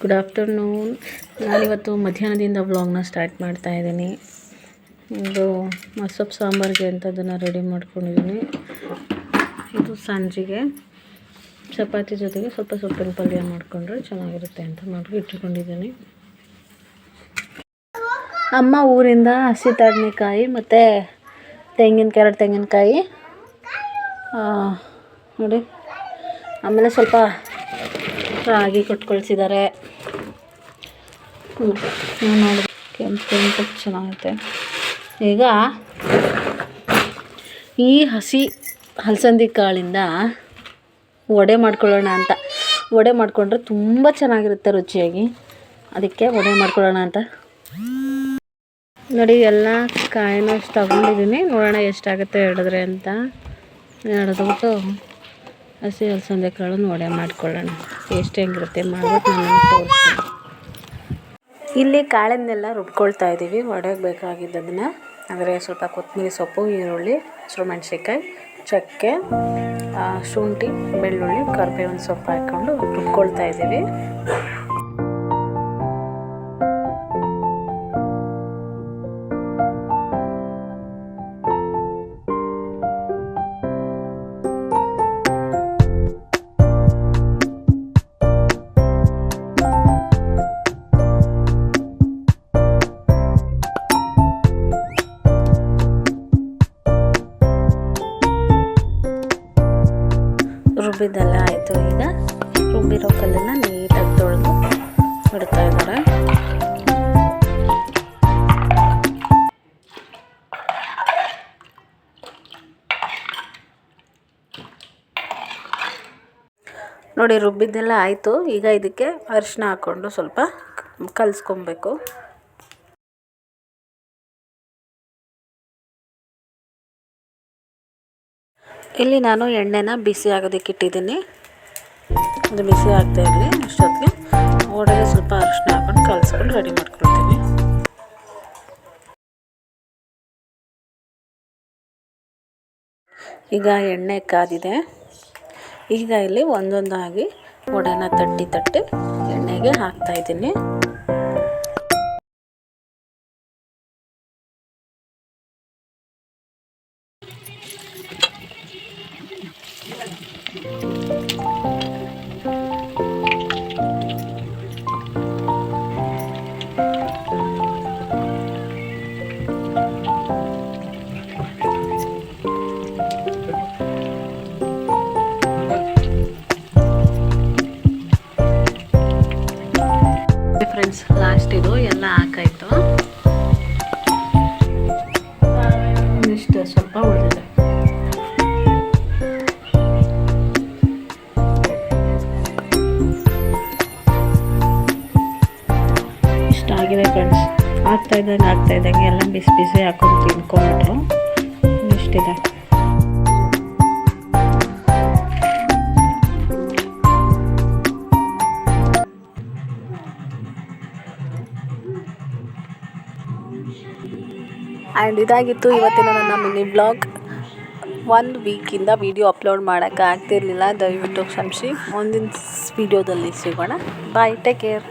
Good afternoon ನಾನಿವತ್ತು ಮಧ್ಯಾಹ್ನದಿಂದ ವ್ಲಾಗ್ನ ಸ್ಟಾರ್ಟ್ ಮಾಡ್ತಾ ಇದ್ದೀನಿ. ಇದು ಮಸೊಪ್ಪು ಸಾಂಬಾರಿಗೆ ಅಂತ ಅದನ್ನು ರೆಡಿ ಮಾಡ್ಕೊಂಡಿದ್ದೀನಿ. ಇದು ಸಂಜೆಗೆ. ಚಪಾತಿ ಜೊತೆಗೆ ಸ್ವಲ್ಪ ಸೊಪ್ಪಿನ ಪಲ್ಯ ಮಾಡಿಕೊಂಡ್ರೆ ಚೆನ್ನಾಗಿರುತ್ತೆ ಅಂತ ಮಾಡಿ ಇಟ್ಕೊಂಡಿದ್ದೀನಿ ಅಮ್ಮ ಊರಿಂದ ಹಸಿ ತಡ್ನೆಕಾಯಿ ಮತ್ತು ತೆಂಗಿನಕಾಯಿ ಎರಡು ತೆಂಗಿನಕಾಯಿ. ನೋಡಿ. ಆಮೇಲೆ ಸ್ವಲ್ಪ ರಾಗಿ ಕೊಟ್ಕೊಳ್ಸಿದ್ದಾರೆ. ಹ್ಞೂ ನೋಡಿ ಕೆಂಪು ಕೆಂಪು ಚೆನ್ನಾಗುತ್ತೆ ಈಗ ಈ ಹಸಿ ಹಲಸಂದಿ ಕಾಳಿಂದ ವಡೆ ಮಾಡ್ಕೊಳ್ಳೋಣ ಅಂತ. ವಡೆ ಮಾಡಿಕೊಂಡ್ರೆ ತುಂಬ ಚೆನ್ನಾಗಿರುತ್ತೆ ರುಚಿಯಾಗಿ. ಅದಕ್ಕೆ ವಡೆ ಮಾಡ್ಕೊಳ್ಳೋಣ ಅಂತ. ನೋಡಿ, ಎಲ್ಲ ಕಾಯಿನೂ ತಗೊಂಡಿದ್ದೀನಿ. ನೋಡೋಣ ಎಷ್ಟಾಗುತ್ತೆ ಹೇಳಿದ್ರೆ ಅಂತ. ಹಿಡಿದ್ಬಿಟ್ಟು ಹಸಿ ಹಲಸಂದೆ ಕಾಳನ್ನು ವಡೆ ಮಾಡ್ಕೊಳ್ಳೋಣ. ಟೇಸ್ಟ್ ಹೆಂಗಿರುತ್ತೆ ಮಾಡ್ಬಿಟ್ಟು ನಾನು ತೋರಿಸ್ತೀನಿ. ಇಲ್ಲಿ ಕಾಳನ್ನೆಲ್ಲ ರುಬ್ಕೊಳ್ತಾ ಇದ್ದೀವಿ. ವಡೆಗೆ ಬೇಕಾಗಿದ್ದದನ್ನು. ಅಂದರೆ ಸ್ವಲ್ಪ ಕೊತ್ತಂಬರಿ ಸೊಪ್ಪು, ಈರುಳ್ಳಿ, ಹಸಿರು ಮೆಣಸಿನ್ಕಾಯಿ, ಚಕ್ಕೆ ಶುಂಠಿ, ಬೆಳ್ಳುಳ್ಳಿ, ಕರಿಬೇವಿನ ಸೊಪ್ಪು ಹಾಕ್ಕೊಂಡು ರುಬ್ಕೊಳ್ತಾ ಇದ್ದೀವಿ. ರುಬ್ಬಿದ್ದೆಲ್ಲ ಆಯಿತು. ಈಗ ರುಬ್ಬಿರೋ ಕಲ್ಲನ್ನು ನೀಟಾಗಿ ತೊಳೆದು ಬಿಡ್ತಾ ಇದ್ದಾರೆ. ನೋಡಿ, ರುಬ್ಬಿದ್ದೆಲ್ಲ ಆಯಿತು. ಈಗ ಇದಕ್ಕೆ ಅರಿಶಿನ ಹಾಕ್ಕೊಂಡು ಸ್ವಲ್ಪ ಕಲಿಸ್ಕೊಬೇಕು. ಇಲ್ಲಿ ನಾನು ಎಣ್ಣೆನ ಬಿಸಿ ಆಗೋದಕ್ಕೆ ಇಟ್ಟಿದ್ದೀನಿ. ಅದು ಬಿಸಿ ಆಗ್ತಾ ಇರಲಿ, ಅಷ್ಟೊತ್ತಿಗೆ ಒಡೆಗೆ ಸ್ವಲ್ಪ ಅರಿಶಿನ ಹಾಕೊಂಡು ಕಲಿಸ್ಕೊಂಡು ರೆಡಿ ಮಾಡ್ಕೊಳ್ತೀನಿ. ಈಗ ಎಣ್ಣೆ ಕಾದಿದೆ. ಈಗ ಇಲ್ಲಿ ಒಂದೊಂದಾಗಿ ವಡೆನ ತಟ್ಟಿ ತಟ್ಟಿ ಎಣ್ಣೆಗೆ ಹಾಕ್ತಾ ಇದ್ದೀನಿ. ಫ್ರೆಂಡ್ಸ್ ಲಾಸ್ಟ್ ಇದು ಎಲ್ಲ ಹಾಕಾಯ್ತು ಇಷ್ಟು ಸ್ವಲ್ಪ ಉಳಿದಿದೆ ಇಷ್ಟಾಗಿದೆ ಫ್ರೆಂಡ್ಸ್ ಆಗ್ತಾ ಇದ್ದಂಗೆ ಆಗ್ತಾ ಇದ್ದಂಗೆ ಎಲ್ಲ ಬಿಸಿ ಬಿಸಿ ಹಾಕೊಂಡು ತಿನ್ಕೊಂಡ್ಬಿಟ್ರು ಇಷ್ಟಿದೆ. ಆ್ಯಂಡ್ ಇದಾಗಿತ್ತು ಇವತ್ತಿನ ನನ್ನ ಮಿನಿ ಬ್ಲಾಗ್ ಒಂದು ವೀಕಿಂದ ವೀಡಿಯೋ ಅಪ್ಲೋಡ್ ಮಾಡೋಕ್ಕೆ ಆಗ್ತಿರಲಿಲ್ಲ. ದಯವಿಟ್ಟು ಕ್ಷಮಿಸಿ. ಮುಂದಿನ ವೀಡಿಯೋದಲ್ಲಿ ಸಿಗೋಣ. Bye take care